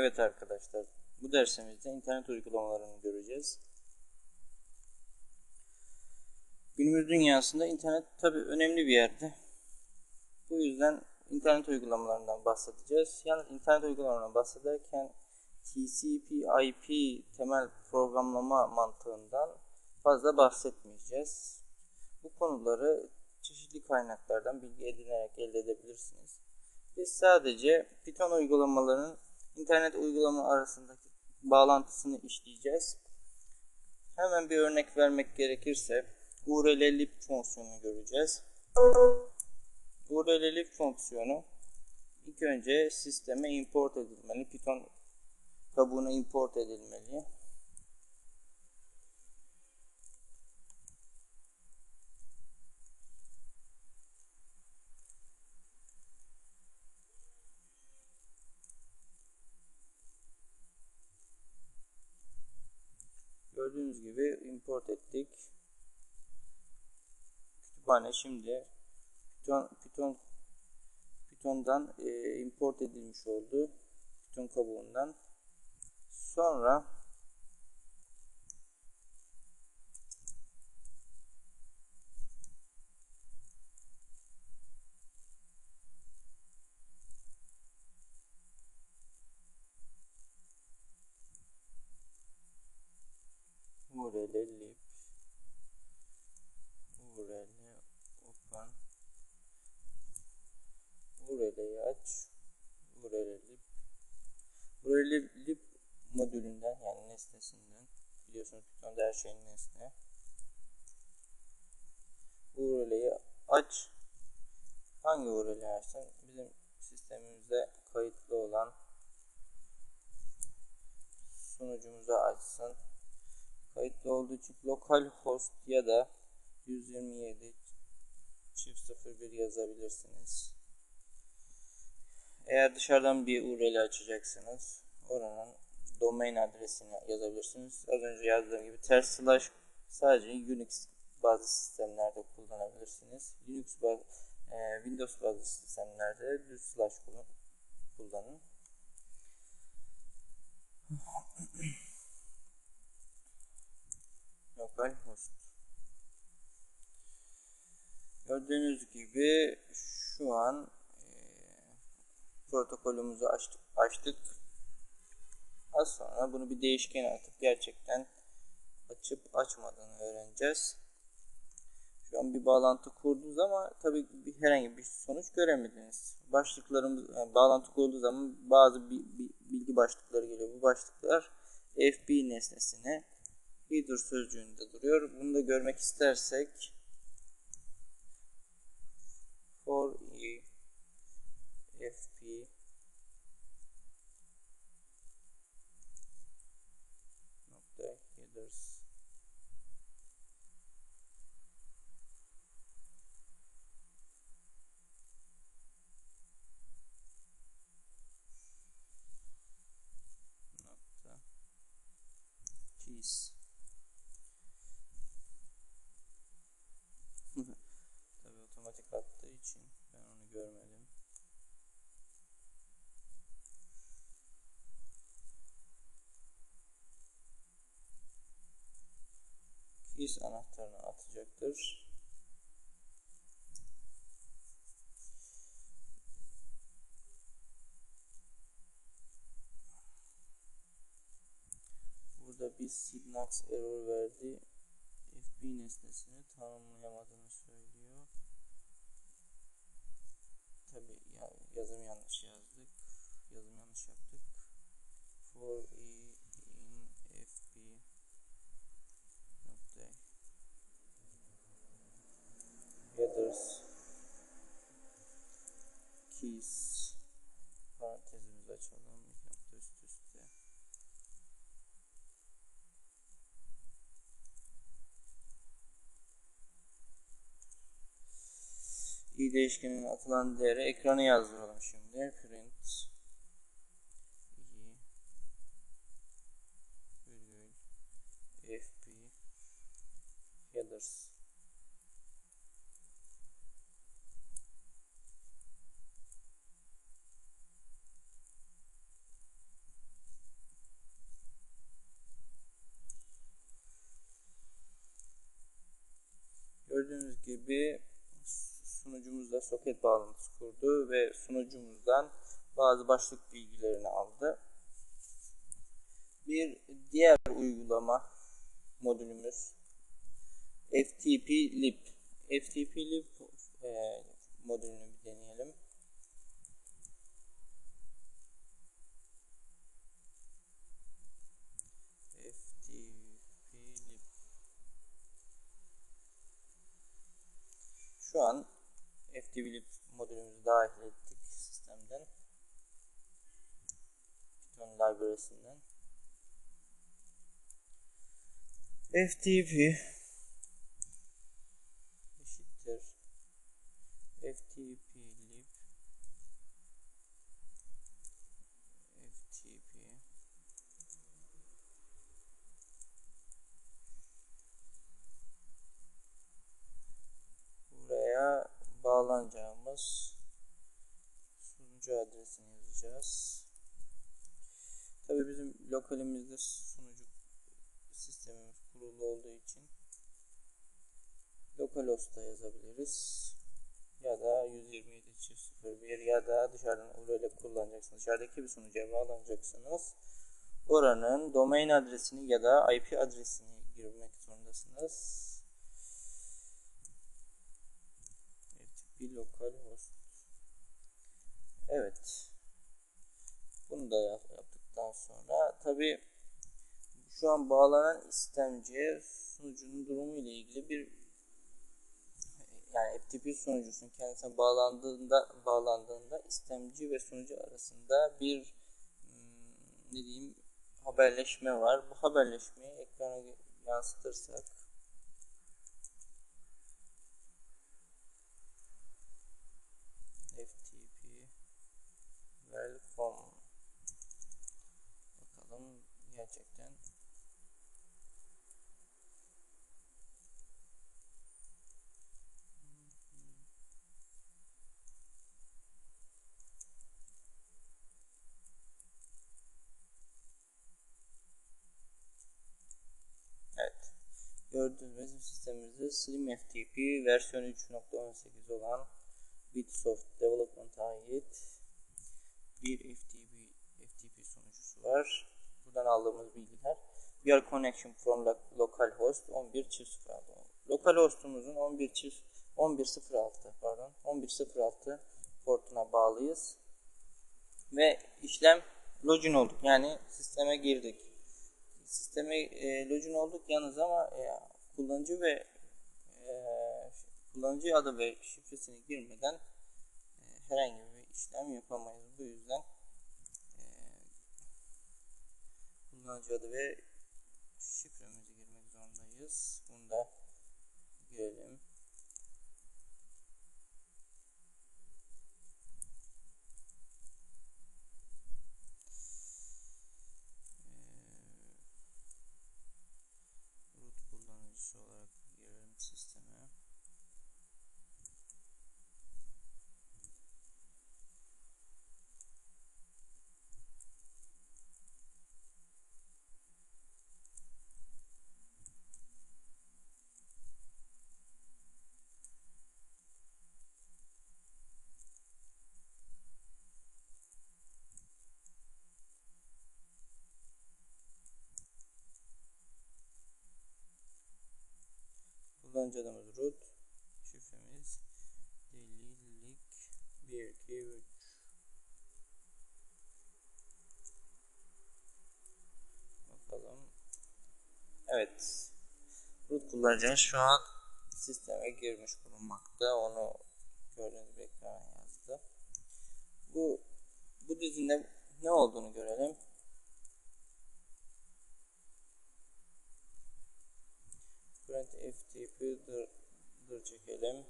Evet arkadaşlar, bu dersimizde internet uygulamalarını göreceğiz. Günümüz dünyasında internet tabi önemli bir yerde. Bu yüzden internet uygulamalarından bahsedeceğiz. Yalnız internet uygulamalarından bahsederken TCP/IP temel programlama mantığından fazla bahsetmeyeceğiz. Bu konuları çeşitli kaynaklardan bilgi edinerek elde edebilirsiniz. Biz sadece Python uygulamalarının internet uygulama arasındaki bağlantısını işleyeceğiz. Hemen bir örnek vermek gerekirse URL lib fonksiyonunu göreceğiz. URL lib fonksiyonu ilk önce sisteme import edilmeli. Python kabuğuna import edilmeli. Gibi import ettik. Kütüphane şimdi Python, Python Python'dan e, import edilmiş oldu. Python kabuğundan. Sonra lib url open url'yi aç. Url lib url lib modülünden yani nesnesinden biliyorsunuz Python'da her şeyin nesne. Url'yi aç. Hangi url'yi açsın bizim sistemimizde kayıtlı olan sunucumuza açsın kayıtlı olduğu için localhost ya da 127 çift 01 yazabilirsiniz. Eğer dışarıdan bir URL açacaksınız, oranın domain adresini yazabilirsiniz. Az önce yazdığım gibi ters slash sadece Unix bazı sistemlerde kullanabilirsiniz. Linux bazı, e, Windows bazı sistemlerde düz slash kullanın. Localhost. Gördüğünüz gibi şu an e, protokolümüzü açtık, açtık. Az sonra bunu bir değişken atıp gerçekten açıp açmadığını öğreneceğiz. Şu an bir bağlantı kurdunuz ama tabii bir, herhangi bir sonuç göremediniz. Başlıklarımız yani bağlantı kurduğu zaman bazı bilgi başlıkları geliyor. Bu başlıklar FB nesnesine header sözcüğünde duruyor. Bunu da görmek istersek for e fp nokta headers nokta. Keys Tabi otomatik attığı için ben onu görmedim. Keys anahtarını atacaktır. Burada bir syntax error verdi. FB nesnesini tanımlayamadığını söylüyor. Tabi ya, yazım yanlış yazdık. Yazım yanlış yaptık. For e i atılan değeri ekrana yazdıralım şimdi. Print fp headers Gördüğünüz gibi sunucumuzla soket bağlantısı kurdu ve sunucumuzdan bazı başlık bilgilerini aldı. Bir diğer uygulama modülümüz FTP lib. FTP lib e, modülünü bir deneyelim. Şu an FTP lib modülümüzü dahil ettik sistemden. Python library'sinden. FTP eşittir FTP lib FTP buraya bağlanacağımız sunucu adresini yazacağız. Tabi bizim lokalimizde sunucu sistemimiz kurulu olduğu için localhost'ta yazabiliriz. Ya da 127.0.1 ya da dışarıdan URL kullanacaksınız. Dışarıdaki bir sunucuya bağlanacaksınız. Oranın domain adresini ya da IP adresini girmek zorundasınız. FTP localhost. Evet. Bunu da yaptıktan sonra tabi şu an bağlanan istemciye sunucunun durumu ile ilgili bir yani FTP sunucusunun kendisine bağlandığında bağlandığında istemci ve sunucu arasında bir hmm, ne diyeyim haberleşme var. Bu haberleşmeyi ekrana yansıtırsak FTP welcome. Bakalım gerçekten. Evet. Gördüğünüz bizim sistemimizde Slim FTP versiyon 3.18 olan Bitsoft Development'a ait bir FTP, FTP sunucusu var. Buradan aldığımız bilgiler. We connection from localhost 11.0.6. Localhost'umuzun 11.0.6 pardon 11.0.6 portuna bağlıyız. Ve işlem login olduk. Yani sisteme girdik sisteme e, login olduk yalnız ama e, kullanıcı ve e, kullanıcı adı ve şifresini girmeden e, herhangi bir işlem yapamayız. Bu yüzden e, kullanıcı adı ve şifremizi girmek zorundayız. Bunu da Kullanıcı adımız root. Şifremiz delilik 1 2 3 Bakalım. Evet. Root kullanıcımız şu an sisteme girmiş bulunmakta. Onu gördüğünüz bir ekrana yazdı. Bu bu dizinde ne olduğunu görelim. Current FTP dur, dur çekelim.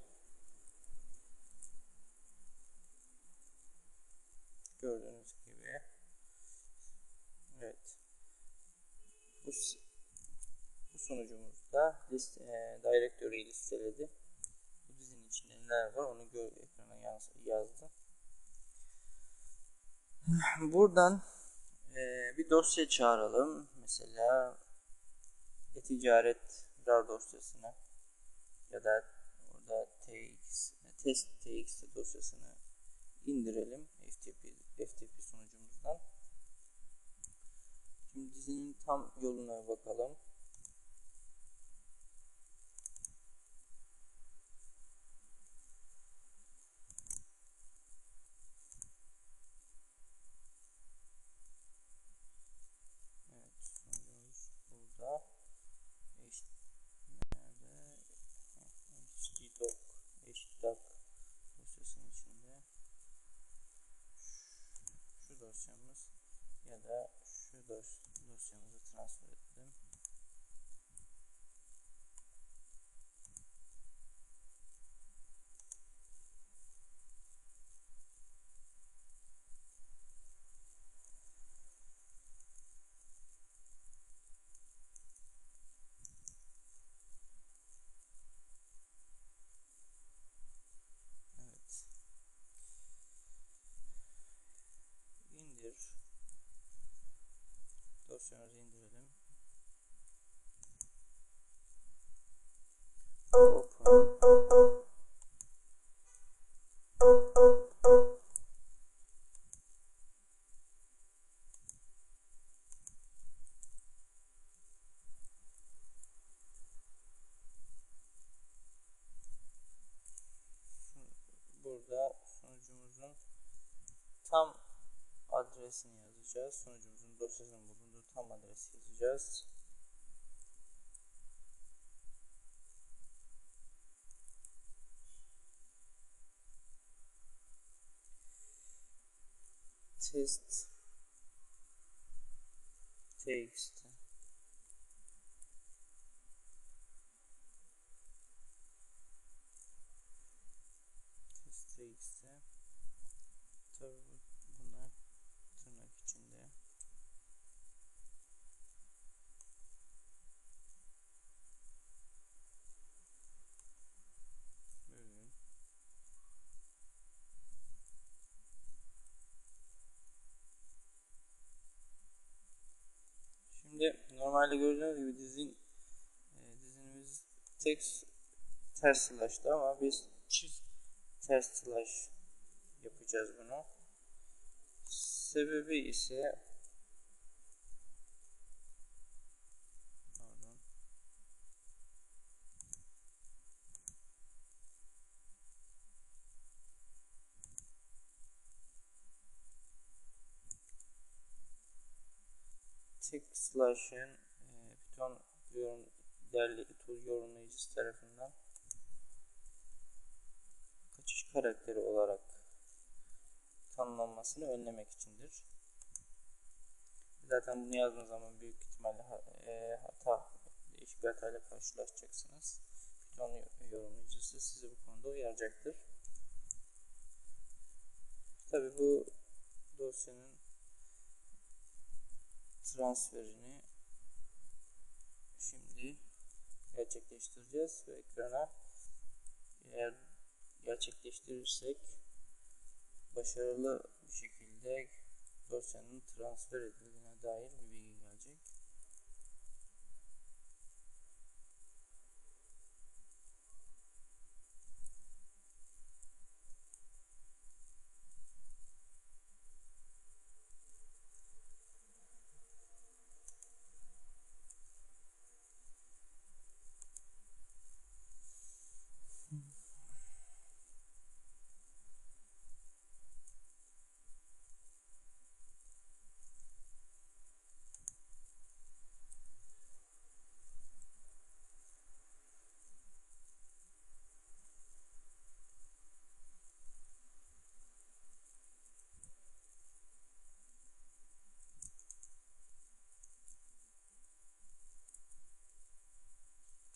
Gördüğünüz gibi. Evet. Bu, bu sunucumuzda list, e, directory listeledi. Bu dizinin içinde neler var onu gör, ekrana yazdı. Buradan e, bir dosya çağıralım. Mesela e-ticaret RAR dosyasına ya da orada test, test txt dosyasını indirelim FTP, FTP sunucumuzdan. Şimdi dizinin tam yoluna bakalım. Evet, sunucumuz burada. H nerede? htdoc, htdoc dosyasının içinde. Şu dosyamız ya da şu dos dosyamızı transfer edelim. Dosyamızı indirelim. Adresini yazacağız. Sunucumuzun dosyasının bulunduğu tam adresi yazacağız. Test text tek ters slash'tı ama biz çift ters slash yapacağız bunu. Sebebi ise tek slash'ın e, Python yorum, derli, tool yorumlayıcısı tarafından kaçış karakteri olarak tanımlanmasını önlemek içindir. Zaten bunu yazdığınız zaman büyük ihtimalle e, hata, değişik bir hatayla karşılaşacaksınız. Python yorumlayıcısı sizi bu konuda uyaracaktır. Tabi bu dosyanın transferini şimdi gerçekleştireceğiz ve ekrana eğer gerçekleştirirsek başarılı bir şekilde dosyanın transfer edildiğine dair bir bilgi gelecek.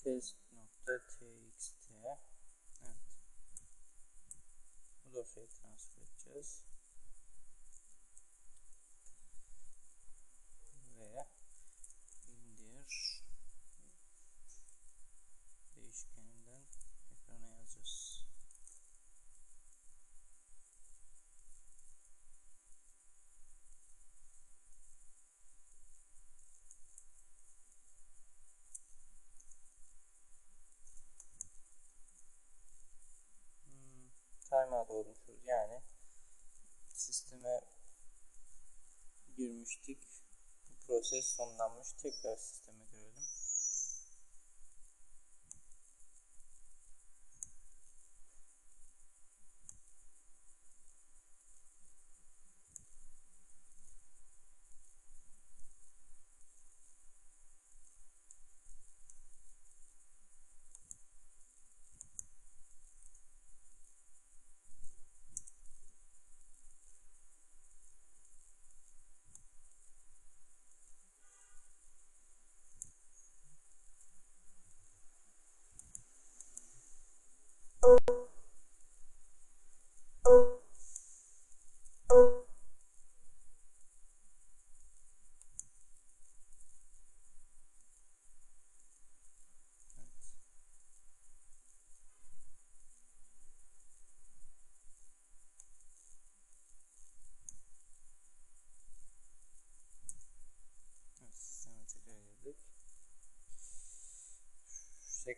test.txt evet. Bu dosyayı transfer edeceğiz. Doğmuşuz. Yani sisteme girmiştik. Bu proses sonlanmış. Tekrar sisteme girelim.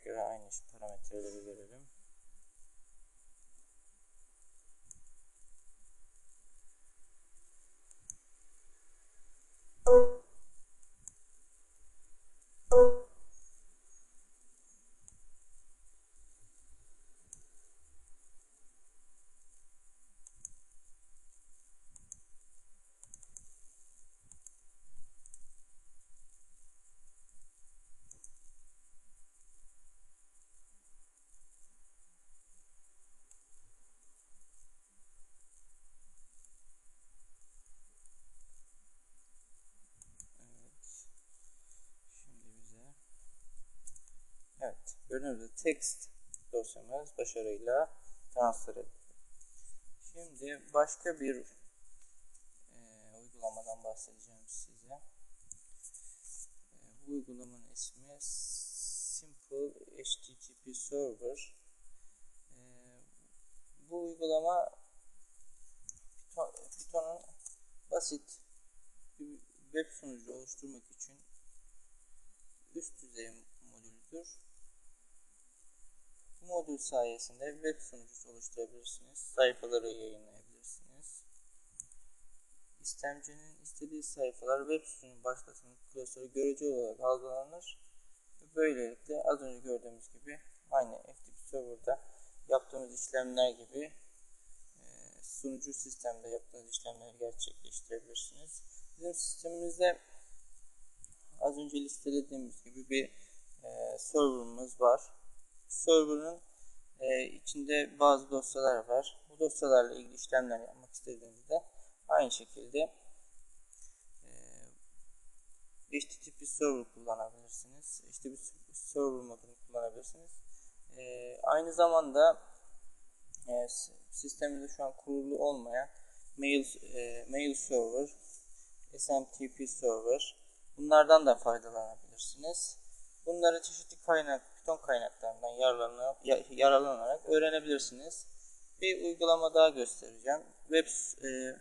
Tekrar aynı parametreleri verelim. Gibi text dosyamız başarıyla transfer edildi. Şimdi başka bir e, uygulamadan bahsedeceğim size. E, bu uygulamanın ismi Simple HTTP Server. E, bu uygulama Python- Python'un basit bir web sunucu oluşturmak için üst düzey modülüdür. Modül sayesinde web sunucusu oluşturabilirsiniz. Sayfaları yayınlayabilirsiniz. İstemcinin istediği sayfalar web sunucu başlatım klasörü görece olarak algılanır. Böylelikle az önce gördüğümüz gibi aynı FTP serverda yaptığımız işlemler gibi e, sunucu sistemde yaptığınız işlemleri gerçekleştirebilirsiniz. Bizim sistemimizde az önce listelediğimiz gibi bir e, serverımız var. Server'ın e, içinde bazı dosyalar var. Bu dosyalarla ilgili işlemler yapmak istediğinizde aynı şekilde e, HTTP server kullanabilirsiniz. HTTP server modunu kullanabilirsiniz. E, aynı zamanda e, sistemimizde şu an kurulu olmayan mail e, mail server, SMTP server bunlardan da faydalanabilirsiniz. Bunları çeşitli kaynak, Python kaynaklarından yararlanarak, yararlanarak öğrenebilirsiniz. Bir uygulama daha göstereceğim. Web e,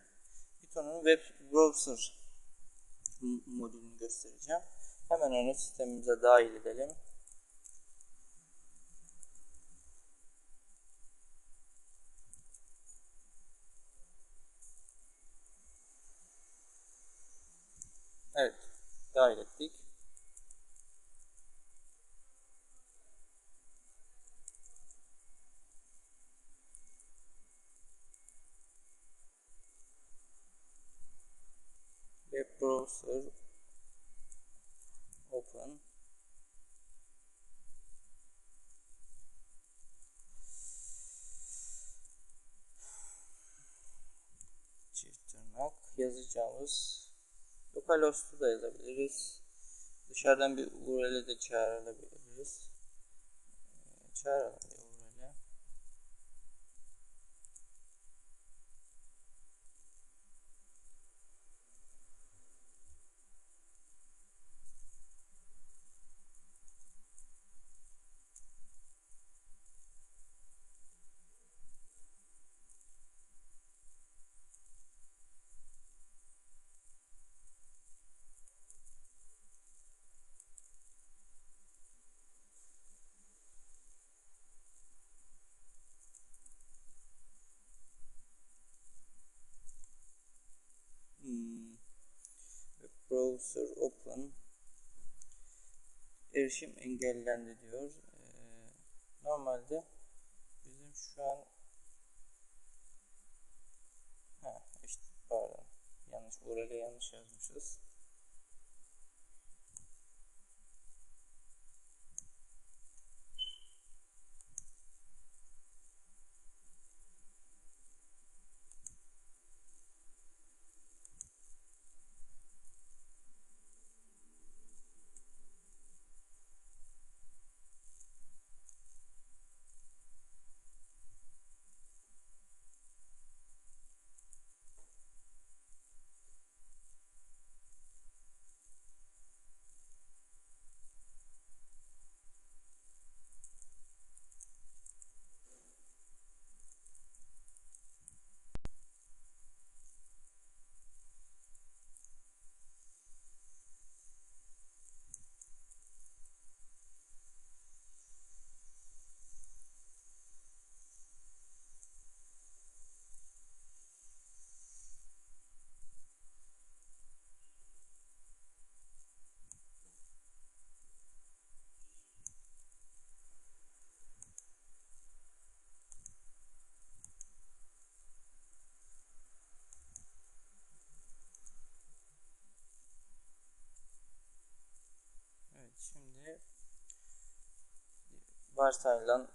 Python'un web browser modülünü göstereceğim. Hemen onu sistemimize dahil edelim. Evet, dahil ettik. Browser open çift tırnak yazacağımız localhost'u da yazabiliriz. Dışarıdan bir URL'e de çağrılabiliriz. Ee, çağıralım browser open erişim engellendi diyor. Ee, normalde bizim şu an ha işte pardon yanlış URL yanlış yazmışız. Varsayılan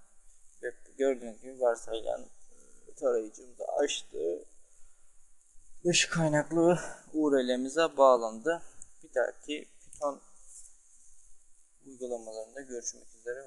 web gördüğünüz gibi varsayılan tarayıcımızı açtı. Dış kaynaklı URL'mize bağlandı. Bir dahaki Python uygulamalarında görüşmek üzere.